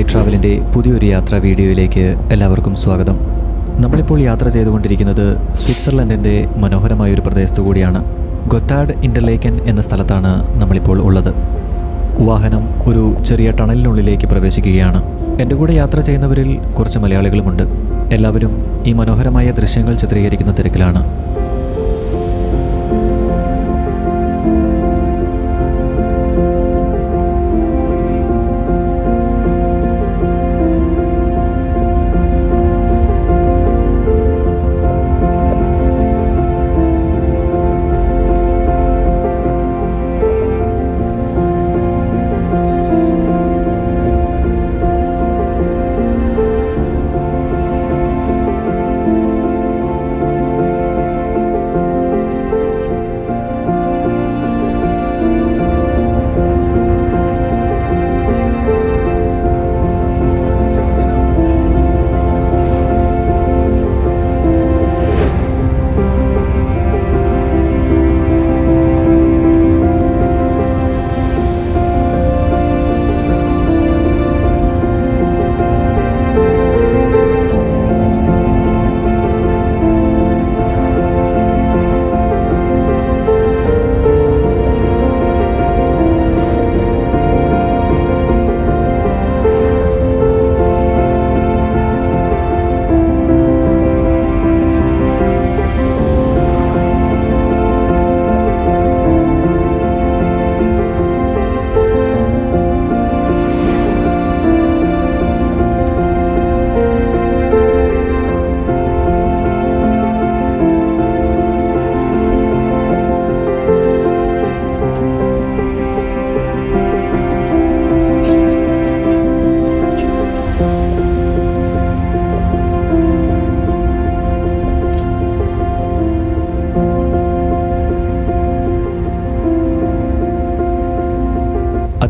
I ട്രാവലിന്റെ പുതിയൊരു യാത്രാ വീഡിയോയിലേക്ക് എല്ലാവർക്കും സ്വാഗതം. നമ്മളിപ്പോൾ യാത്ര ചെയ്തുകൊണ്ടിരിക്കുന്നത് സ്വിറ്റ്സർലൻഡിന്റെ മനോഹരമായ ഒരു പ്രദേശത്തു കൂടിയാണ്. ഗൊത്താഡ് ഇന്റർലേക്കൻ എന്ന സ്ഥലത്താണ് നമ്മളിപ്പോൾ ഉള്ളത്. വാഹനം ഒരു ചെറിയ ടണലിനുള്ളിലേക്ക് പ്രവേശിക്കുകയാണ്. എന്റെ കൂടെ യാത്ര ചെയ്യുന്നവരിൽ കുറച്ച് മലയാളികളുമുണ്ട്. എല്ലാവരും ഈ മനോഹരമായ ദൃശ്യങ്ങൾ ചിത്രീകരിക്കുന്ന തിരക്കിലാണ്.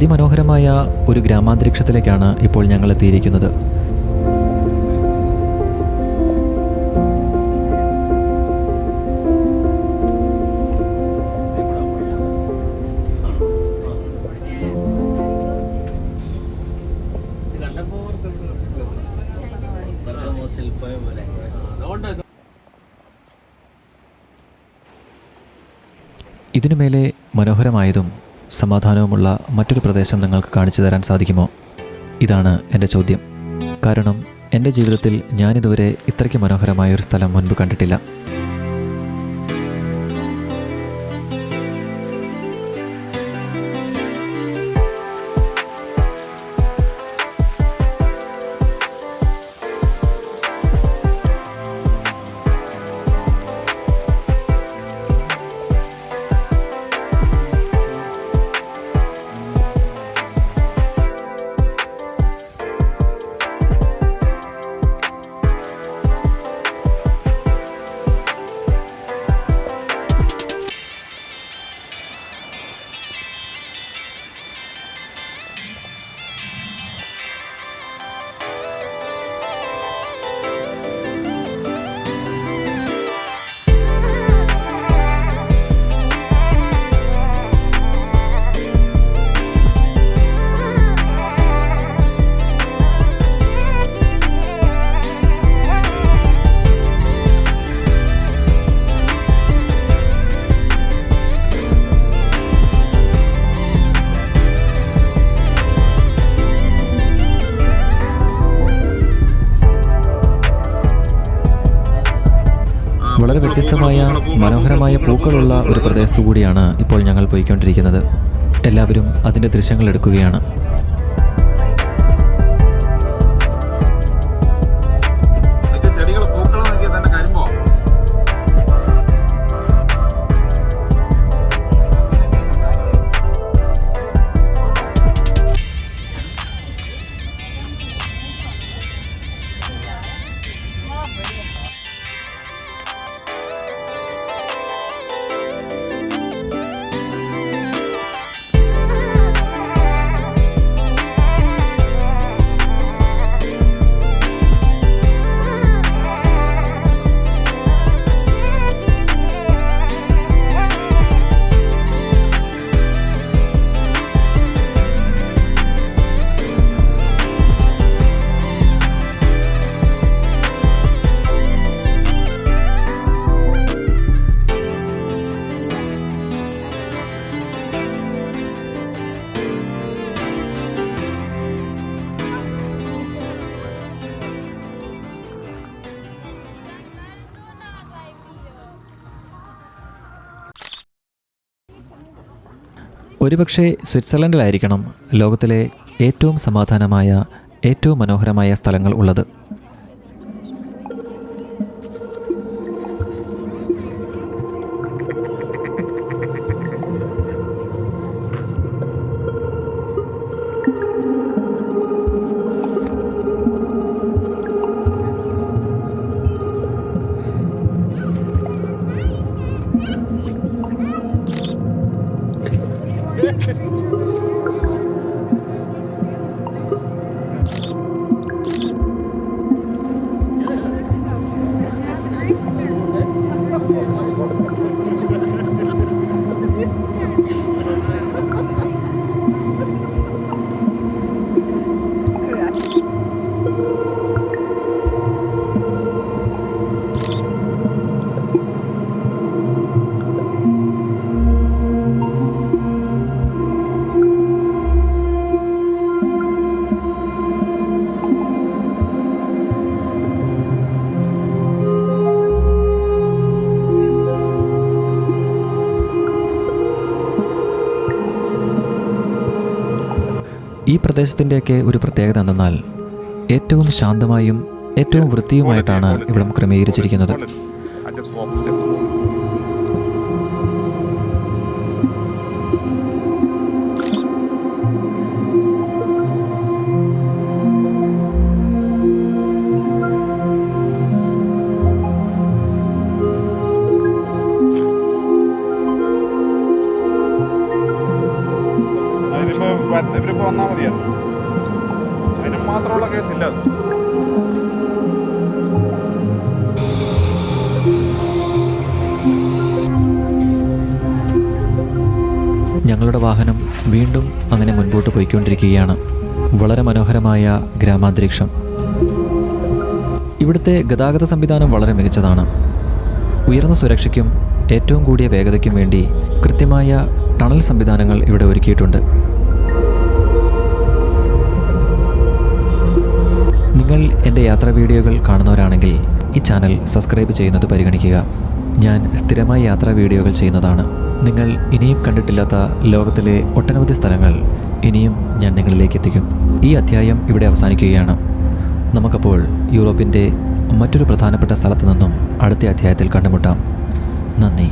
അതിമനോഹരമായ ഒരു ഗ്രാമാന്തരീക്ഷത്തിലേക്കാണ് ഇപ്പോൾ ഞങ്ങൾ എത്തിയിരിക്കുന്നത്. ഇതിനു മേലെ മനോഹരമായതും സമാധാനവുമുള്ള മറ്റൊരു പ്രദേശം നിങ്ങൾക്ക് കാണിച്ചു തരാൻ സാധിക്കുമോ? ഇതാണ് എന്റെ ചോദ്യം. കാരണം എന്റെ ജീവിതത്തിൽ ഞാനിതുവരെ ഇത്രയ്ക്ക് മനോഹരമായ ഒരു സ്ഥലം മുൻപ് കണ്ടിട്ടില്ല. വളരെ വ്യത്യസ്തമായ മനോഹരമായ പൂക്കളുള്ള ഒരു പ്രദേശത്തു കൂടിയാണ് ഇപ്പോൾ ഞങ്ങൾ പോയിക്കൊണ്ടിരിക്കുന്നത്. എല്ലാവരും അതിന്റെ ദൃശ്യങ്ങൾ എടുക്കുകയാണ്. ഒരുപക്ഷെ സ്വിറ്റ്സർലൻഡിലായിരിക്കണം ലോകത്തിലെ ഏറ്റവും സമാധാനമായ ഏറ്റവും മനോഹരമായ സ്ഥലങ്ങൾ ഉള്ളത്. Good. ഈ പ്രദേശത്തിന്റെയൊക്കെ ഒരു പ്രത്യേകത എന്തെന്നാൽ ഏറ്റവും ശാന്തമായും ഏറ്റവും വൃത്തിയുമായിട്ടാണ് ഇവിടം ക്രമീകരിച്ചിരിക്കുന്നത്. മാത്രമുള്ള കേസില്ല ഞങ്ങളുടെ വാഹനം വീണ്ടും അങ്ങനെ മുൻപോട്ട് പോയിക്കൊണ്ടിരിക്കുകയാണ്. വളരെ മനോഹരമായ ഗ്രാമാന്തരീക്ഷം. ഇവിടുത്തെ ഗതാഗത സംവിധാനം വളരെ മികച്ചതാണ്. ഉയർന്ന സുരക്ഷയ്ക്കും ഏറ്റവും കൂടിയ വേഗതയ്ക്കും വേണ്ടി കൃത്യമായ ടണൽ സംവിധാനങ്ങൾ ഇവിടെ ഒരുക്കിയിട്ടുണ്ട്. നിങ്ങൾ എന്റെ യാത്രാ വീഡിയോകൾ കാണുന്നവരാണെങ്കിൽ ഈ ചാനൽ സബ്സ്ക്രൈബ് ചെയ്യുന്നത് പരിഗണിക്കുക. ഞാൻ സ്ഥിരമായി യാത്രാ വീഡിയോകൾ ചെയ്യുന്നതാണ്. നിങ്ങൾ ഇനിയും കണ്ടിട്ടില്ലാത്ത ലോകത്തിലെ ഒട്ടനവധി സ്ഥലങ്ങൾ ഇനിയും ഞാൻ നിങ്ങളിലേക്ക് എത്തിക്കും. ഈ അധ്യായം ഇവിടെ അവസാനിക്കുകയാണ്. നമുക്കപ്പോൾ യൂറോപ്പിന്റെ മറ്റൊരു പ്രധാനപ്പെട്ട സ്ഥലത്തു നിന്നും അടുത്ത അധ്യായത്തിൽ കണ്ടുമുട്ടാം. നന്ദി.